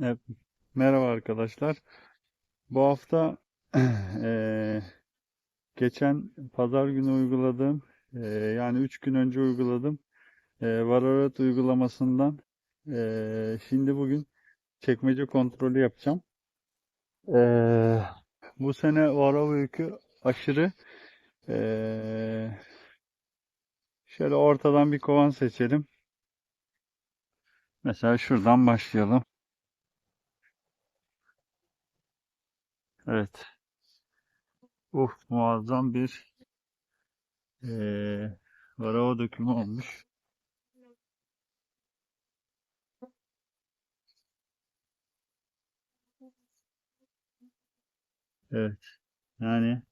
Evet, merhaba arkadaşlar. Bu hafta eee, geçen pazar günü uyguladığım, eee, yani 3 gün önce uyguladığım eee Vararat uygulamasından eee, şimdi bugün çekmece kontrolü yapacağım. Eee, bu sene Varava yükü aşırı. Eee, şöyle ortadan bir kovan seçelim. Mesela şuradan başlayalım. Evet. Uh, muazzam bir eee varava dökümü olmuş. Evet. Yani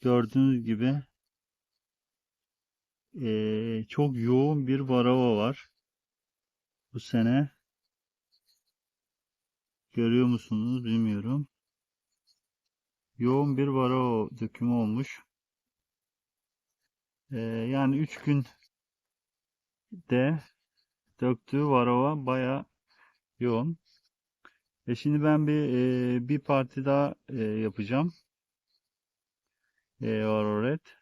gördüğünüz gibi eee, çok yoğun bir varava var bu sene. Görüyor musunuz bilmiyorum. Yoğun bir varava dökümü olmuş. Eee, yani 3 günde döktüğü varava baya yoğun. E şimdi ben bir eee, bir parti daha eee, yapacağım. Eee Varoret.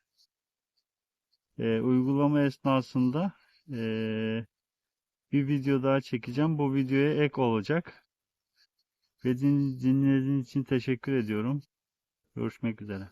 Eee, uygulama esnasında eee, bir video daha çekeceğim. Bu videoya ek olacak. Ve din- dinlediğiniz için teşekkür ediyorum. Görüşmek üzere.